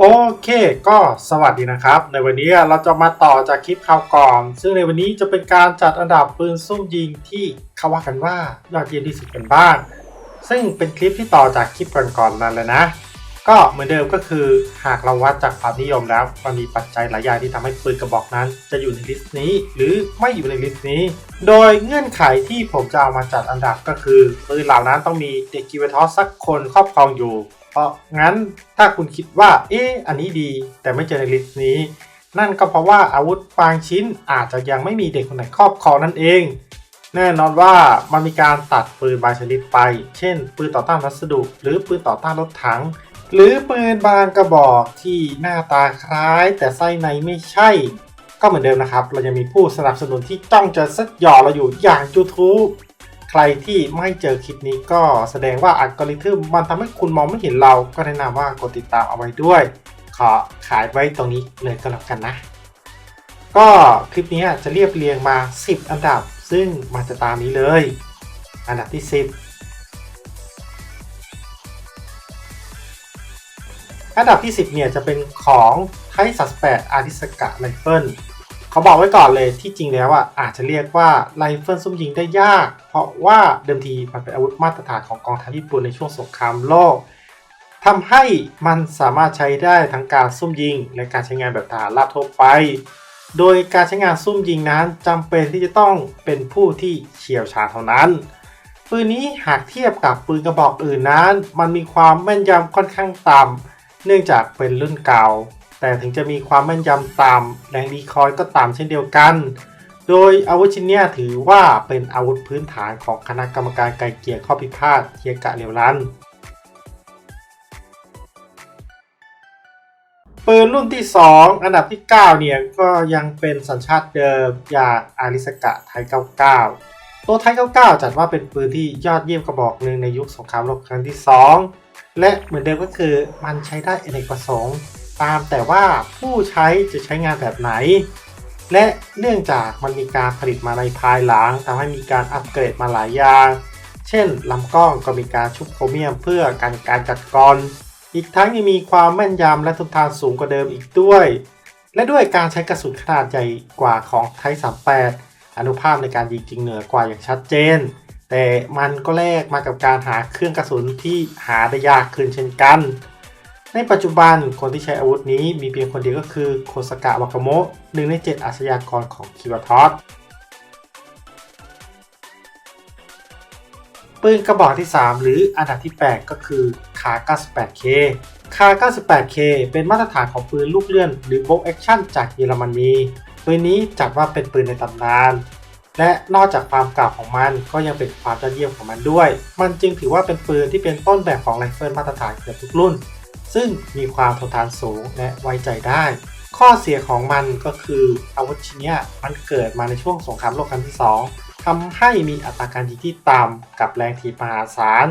โอเค ก็สวัสดีนะครับ ในวันนี้เราจะมาต่อจากคลิปคราวก่อน ซึ่งในวันนี้จะเป็นการจัดอันดับปืนซุ่มยิงที่เขาว่ากันว่ายอดเยี่ยมที่สุดกันบ้าง ซึ่งเป็นคลิปที่ต่อจากคลิปก่อนๆนั่นเลยนะ ก็เหมือนเดิมก็คือหากเราวัดจากความนิยมแล้วมันมีปัจจัยหลายอย่างที่ทำให้ปืนกระบอกนั้น จะอยู่ในลิสต์นี้ หรือไม่อยู่ในลิสต์นี้ โดยเงื่อนไขที่ผมจะเอามาจัดอันดับก็คือปืนเหล่านั้นต้องมีเด็กกิวทอสสักคนครอบครองอยู่ เพราะงั้นถ้าคุณคิดว่า เอ๊ะอันนี้ดีแต่ไม่เจอในลิสต์นี้ นั่นก็เพราะว่าอาวุธบางชิ้นอาจจะยังไม่มีเด็กคนไหนครอบครองนั่นเอง แน่นอนว่ามันมีการตัดปืนบางชนิดไป เช่น ปืนต่อต้านวัสดุ หรือปืนต่อต้านรถถัง หรือปืนบางกระบอกที่หน้าตาคล้าย แต่ไส้ในไม่ใช่ ก็เหมือนเดิมนะครับ เราจะมีผู้สนับสนุนที่จ้องจะซัดหยอเราอยู่อย่าง YouTube รที่ไม่เจอคลิปนี้ก็แสดงว่าอัลกอริทึมมันทำให้คุณมองไม่เห็นเราก็แนะนำว่ากดติดตามเอาไว้ด้วย ขอขายไว้ตรงนี้เลยก็แล้วกันนะ ก็คลิปนี้จะเรียบเรียงมา 10 อันดับ ซึ่งมาจะตามนี้เลย อันดับที่ 10 อันดับที่ 10เนี่ยจะเป็นของไทสัสแปดอาริสกะไรเฟิล เขาบอกไว้ก่อนเลยที่จริงแล้วอะอาจจะเรียกว่าไรเฟิลซุ่มยิงได้ยาก เพราะว่าเดิมทีมันเป็นอาวุธมาตรฐานของกองทัพญี่ปุ่นในช่วงสงครามโลกทำให้มันสามารถใช้ได้ทั้งการซุ่มยิง และการใช้งานแบบทหารราบทั่วไป โดยการใช้งานซุ่มยิงนั้นจำเป็นที่จะต้องเป็นผู้ที่เชี่ยวชาญเท่านั้น ปืนนี้หากเทียบกับปืนกระบอกอื่นนั้น มันมีความแม่นยำค่อนข้างต่ำเนื่องจากเป็นรุ่นเก่า แต่ถึงจะมีความแม่นยำต่ำแรงดีคอยก็ต่ำเช่นเดียวกัน โดยอาวุธชิ้นนี้ถือว่าเป็นอาวุธพื้นฐานของคณะกรรมการไกลเกลี่ยข้อพิพาทเทียกะเรียวรันปืนรุ่นที่ 2 อันดับที่ 9 เนี่ย ก็ยังเป็นสัญชาติเดิมอย่างอาริสกะไทย 99 ตัวไทย 99 จัดว่าเป็นปืนที่ยอดเยี่ยมกระบอกหนึ่งในยุคสงครามโลกครั้งที่ 2 และเหมือนเดิมก็คือมันใช้ได้อเนกประสงค์ ตามแต่ว่าผู้ใช้จะใช้งานแบบไหน และเนื่องจากมันมีการผลิตมาในภายหลังทำให้มีการอัปเกรดมาหลายอย่าง เช่นลำกล้องก็มีการชุบโครเมียมเพื่อกันการจัดกรอีกทั้งยังมีความแม่นยำและทนทานสูงกว่าเดิมอีกด้วย และด้วยการใช้กระสุนขนาดใหญ่กว่าของไทย38อนุภาพในการยิงจริงเหนือกว่าอย่างชัดเจน แต่มันก็แลกมากับการหาเครื่องกระสุนที่หาได้ยากขึ้นเช่นกัน ในปัจจุบันคนที่ใช้อาวุธนี้มีเพียงคนเดียวก็คือโคสกะวากาโมะหนึ่งในเจ็ดอาชญากรของคิวาทอสปืนกระบอกที่ 3 หรืออันดับที่ 8 ก็คือคา 98K คา 98K เป็นมาตรฐานของปืนลูกเลื่อน หรือ bolt action จากเยอรมนีปืนนี้จัดว่าเป็นปืนในตำนาน และนอกจากความเก่าของมันก็ยังเป็นความยอดเยี่ยมของมันด้วย มันจึงถือว่าเป็นปืนที่เป็นต้นแบบของไรเฟิลมาตรฐานเกือบทุกรุ่น ซึ่งมีความทนทานสูงและไว้ใจได้ ข้อเสียของมันก็คืออาวุธชิ้นนี้มันเกิดมาในช่วงสงครามโลกครั้งที่ 2ทำให้มีอัตราการยิงที่ต่ำกับแรงถีบมหาศาล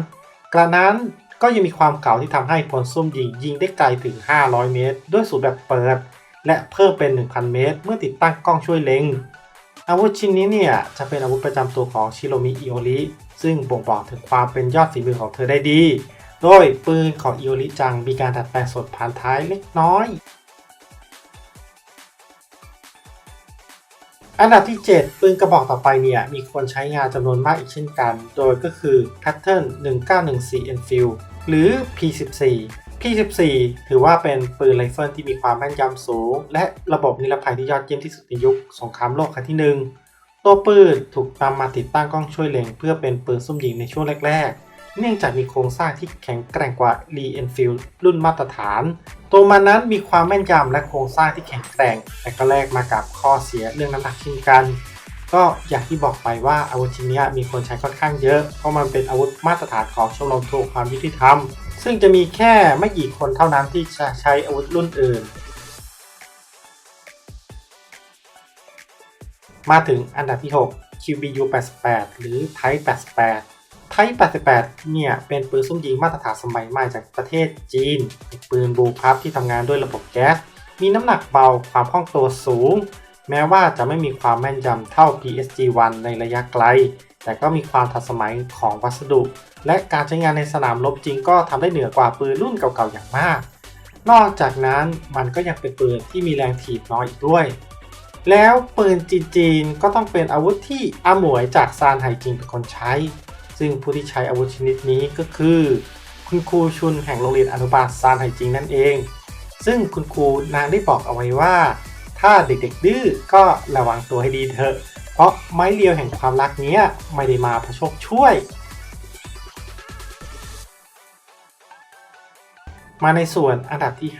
กระนั้นก็ยังมีความเก่าที่ทำให้พลซุ่มยิงยิงได้ไกลถึง 500 เมตร ด้วยสูตรแบบเปิด และเพิ่มเป็น 1,000 เมตร เมื่อติดตั้งกล้องช่วยเล็งอาวุธชิ้นนี้เนี่ยจะเป็นอาวุธประจำตัวของชิโรมิอิโอริซึ่งบ่งบอกถึงความเป็นยอดฝีมือของเธอได้ดี โดยปืนของอิโอริจังมีการดัดแปลงส่วนผ่านท้ายเล็กน้อย อันดับที่ 7 ปืนกระบอกต่อไปเนี่ย มีคนใช้งานจำนวนมากอีกเช่นกัน โดยก็คือ Pattern 1914 Enfield หรือ P14 P14 ถือว่าเป็นปืนไรเฟิลที่มีความแม่นยำสูง และระบบนิรภัยที่ยอดเยี่ยมที่สุดในยุคสงครามโลกครั้งที่ 1 ตัวปืนถูกนำมาติดตั้งกล้องช่วยเล็ง เพื่อเป็นปืนซุ่มยิงในช่วงแรกๆ เนื่องจากมีโครงสร้างที่แข็งแกร่งกว่า Lee Enfield รุ่นมาตรฐาน ตัวมันนั้นมีความแม่นยำและโครงสร้างที่แข็งแกร่ง แต่ก็แลกมากับข้อเสียเรื่องน้ำหนักเช่นกัน ก็อย่างที่บอกไปว่าอาวุธชิ้นนี้มีคนใช้ค่อนข้างเยอะ เพราะมันเป็นอาวุธมาตรฐานของชมรมทวงความยุติธรรม ซึ่งจะมีแค่ไม่กี่คนเท่านั้นที่จะใช้อาวุธรุ่นอื่น มาถึงอันดับที่ 6 QBU 88 หรือ Type 88 Type 88 เนี่ย เป็นปืนซุ่มยิงมาตรฐานสมัยใหม่จากประเทศจีน เป็นปืนบูพับที่ทำงานด้วยระบบแก๊ส มีน้ำหนักเบา ความคล่องตัวสูง แม้ว่าจะไม่มีความแม่นยำเท่า PSG-1 ในระยะไกล แต่ก็มีความทันสมัยของวัสดุ และการใช้งานในสนามรบจริงก็ทำได้เหนือกว่าปืนรุ่นเก่าๆ อย่างมาก นอกจากนั้นมันก็ยังเป็นปืนที่มีแรงถีบน้อยอีกด้วย แล้วปืนจีนๆก็ต้องเป็นอาวุธที่อาหมวยจากซานไห่จิงเป็นคนใช้ ซึ่งผู้ที่ใช้อาวุธชนิดนี้ก็คือ คุณครูชุนแห่งโรงเรียนอนุบาลซานไห่จิงนั่นเอง ซึ่งคุณครูนางได้บอกเอาไว้ว่า ถ้าเด็กๆดื้อก็ระวังตัวให้ดีเถอะ เพราะไม้เรียวแห่งความรักเนี้ยไม่ได้มาพระโชคช่วย มาในส่วนอันดับที่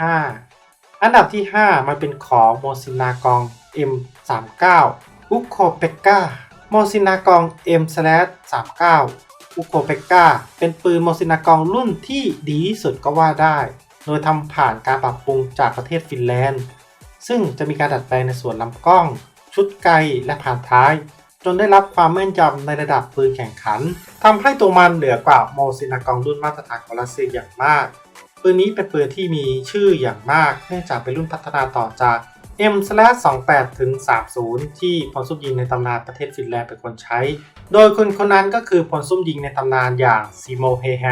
5 อันดับที่ 5 มันเป็นของโมซินากอง M39 อุคโคเปกกา มซินากอง M39 อุโคเปกาเป็นปืนโมซินากองรุ่นที่ดีที่สุดก็ว่าได้ โดยทำผ่านการปรับปรุงจากประเทศฟินแลนด์ ซึ่งจะมีการดัดแปลงในส่วนลำกล้อง ชุดไกและผ่านท้าย จนได้รับความแม่นยำในระดับปืนแข่งขันทำให้ตัวมันเหนือกว่าโมซินากองรุ่นมาตรฐานของรัสเซียอย่างมาก ปืนนี้เป็นปืนที่มีชื่ออย่างมาก เนื่องจากเป็นรุ่นพัฒนาต่อจาก M/28 ถึง30 ที่พลซุ่มยิงในตำนานประเทศฟินแลนด์เป็นคนใช้ โดยคนคนนั้นก็คือพลซุ่มยิงในตำนานอย่างซีโมเฮแฮ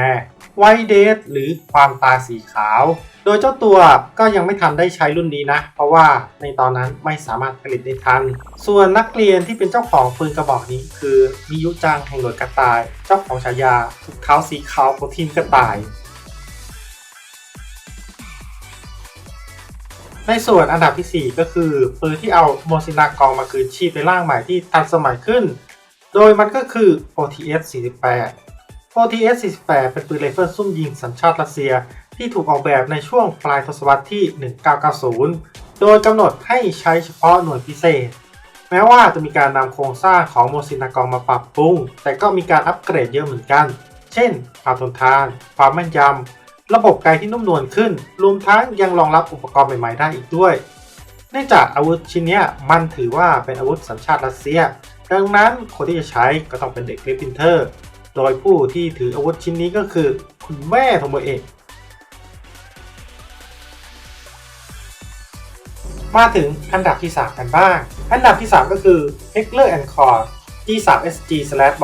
ไวเดสหรือความตาสีขาว โดยเจ้าตัวก็ยังไม่ทันได้ใช้รุ่นนี้นะ เพราะว่าในตอนนั้นไม่สามารถผลิตได้ทัน ส่วนนักเรียนที่เป็นเจ้าของปืนกระบอกนี้คือมิยุจังแห่งหน่วยกระต่าย เจ้าของฉายาถุกเท้าสีขาวของทีมกระต่าย ในส่วนอันดับที่ 4 ก็คือปืนที่เอาโมซินากองมาคืนชีพในร่างใหม่ที่ทันสมัยขึ้น โดยมันก็คือ OTS 48 OTS 48 เป็นปืนไรเฟิลซุ่มยิงสัญชาติรัสเซีย ที่ถูกออกแบบในช่วงปลายทศวรรษที่ 1990 โดยกำหนดให้ใช้เฉพาะหน่วยพิเศษ แม้ว่าจะมีการนำโครงสร้างของโมซินากองมาปรับปรุง แต่ก็มีการอัปเกรดเยอะเหมือนกัน เช่น ความทนทาน ความแม่นยำ ระบบไกที่นุ่มนวลขึ้น รวมทั้งยังรองรับอุปกรณ์ใหม่ๆได้อีกด้วย เนื่องจากอาวุธชิ้นนี้มันถือว่าเป็นอาวุธสัญชาติรัสเซีย ดังนั้นคนที่จะใช้ก็ต้องเป็นเด็กเกรฟินเทอร์ โดยผู้ที่ถืออาวุธชิ้นนี้ก็คือ คุณแม่ของตัวเองมาถึงอันดับที่ 3 กันบ้าง อันดับที่ 3 ก็คือ Heckler Core G3SG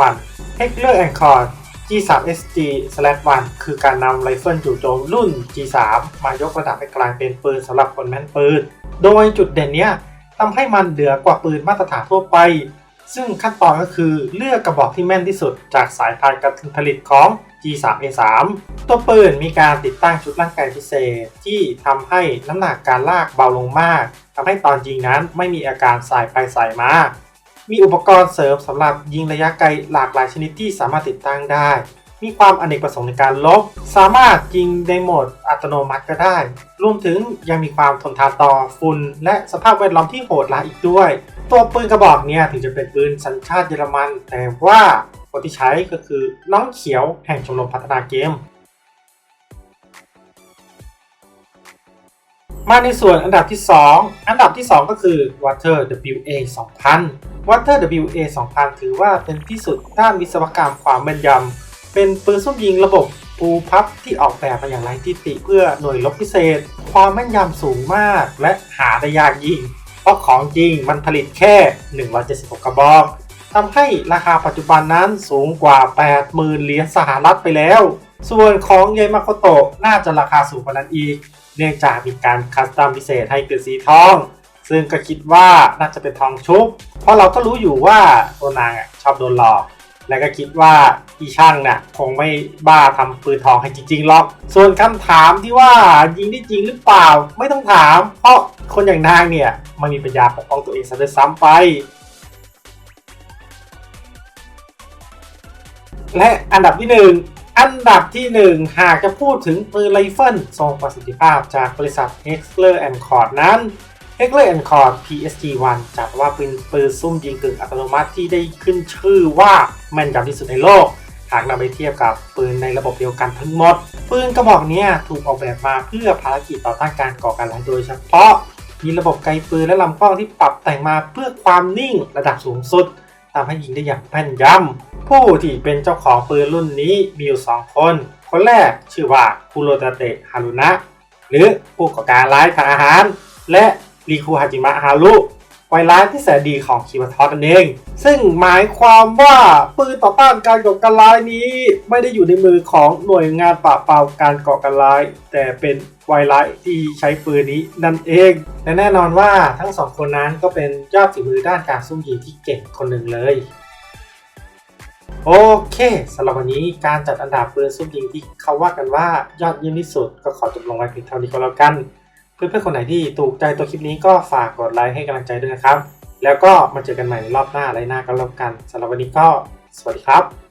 1 Heckler Core G3SG G3 SG/1 คือการนำไรเฟิลจู่โจมรุ่น G3 มายกระดับให้กลายเป็นปืนสำหรับคนแม่นปืน โดยจุดเด่นเนี้ยทำให้มันเหนือกว่าปืนมาตรฐานทั่วไป ซึ่งขั้นตอนก็คือเลือกกระบอกที่แม่นที่สุดจากสายพานการผลิตของ G3A3 ตัวปืนมีการติดตั้งชุดร่างกายพิเศษ ที่ทำให้น้ำหนักการลากเบาลงมากทำให้ตอนยิงนั้นไม่มีอาการสายไปสายมา มีอุปกรณ์เสริมสำหรับยิงระยะไกลหลากหลายชนิดที่สามารถติดตั้งได้ มีความอเนกประสงค์ในการลบ สามารถยิงในโหมดอัตโนมัติก็ได้ รวมถึงยังมีความทนทานต่อฝุ่นและสภาพแวดล้อมที่โหดร้ายอีกด้วย ตัวปืนกระบอกนี่ยถึงจะเป็นปืนสัญชาติเยอรมัน แต่ว่าคนที่ใช้ก็คือน้องเขียวแห่งชมรมพัฒนาเกม มาในส่วนอันดับที่ 2 อันดับที่ 2 ก็คือ Water WA 2000 Water WA 2000 ถือว่าเป็นที่สุดด้านวิศวกรรมความแม่นยำ เป็นปืนส้มยิงระบบปูพับที่ออกแบบมาอย่างไรทิติเพื่อหน่วยรบพิเศษ ความแม่นยำสูงมากและหาได้ยากยิ่ง เพราะของจริงมันผลิตแค่ 176 กระบอกทำให้ราคาปัจจุบันนั้นสูงกว่า 80,000 เหรียญสหรัฐไปแล้ว ส่วนของเยมาโคโตะน่าจะราคาสูงกว่านั้นอีก เนื่องจากมีการคัสตอมพิเศษให้เป็นสีทอง ซึ่งก็คิดว่าน่าจะเป็นทองชุบ เพราะเราก็รู้อยู่ว่าตัวนางชอบโดนหลอก และก็คิดว่าอีช่างน่ะคงไม่บ้าทำปืนทองให้จริงๆหรอก ส่วนคำถามที่ว่ายิงได้จริงหรือเปล่าไม่ต้องถาม เพราะคนอย่างนางเนี่ยไม่มีปัญญาปกป้องตัวเองซะด้วยซ้ำไปและอันดับที่1 อันดับที่ 1 หากจะพูดถึงปืนไรเฟิลทรงประสิทธิภาพจากบริษัท Heckler Cord นั้น Heckler Cord PSG-1 จัดว่าเป็นปืนซุ่มยิงกึ่งอัตโนมัติที่ได้ขึ้นชื่อว่าแม่นยำที่สุดในโลก หากนำไปเทียบกับปืนในระบบเดียวกันทั้งหมด ปืนกระบอกนี้ถูกออกแบบมาเพื่อภารกิจต่อต้านการก่อการร้ายโดยเฉพาะ มีระบบไกลปืนและลำกล้องที่ปรับแต่งมาเพื่อความนิ่งระดับสูงสุดทำให้ยิงได้อย่างแม่นยำ ผู้ที่เป็นเจ้าของปืนรุ่นนี้มีอยู่ 2 คน คนแรกชื่อว่าคุโรตาเตะฮารุนะ หรือผู้ก่อการร้ายทางอาหาร และริคุฮาจิมะฮารุไวรัสที่แสนดีของคีมทอสนั่นเอง ซึ่งหมายความว่าปืนต่อต้านการก่อการร้ายนี้ ไม่ได้อยู่ในมือของหน่วยงานปราบปรามการก่อการร้าย แต่เป็นไวรัสที่ใช้ปืนนี้นั่นเอง และแน่นอนว่าทั้งสองคนนั้นก็เป็นยอดฝีมือด้านการซุ่มยิงที่เก่งคนหนึ่งเลย โอเคสำหรับวันนี้การจัดอันดับปืนซุ่มยิงที่เขาว่ากันว่ายอดเยี่ยมที่สุดก็ขอจบลงไว้เพียงเท่านี้ก็แล้วกัน เพื่อนๆคนไหนที่ถูกใจตัวคลิปนี้ก็ฝากกดไลค์ให้กำลังใจด้วยนะครับ แล้วก็มาเจอกันใหม่ในรอบหน้าไรหน้าก็แล้วกันสำหรับวันนี้ก็สวัสดีครับ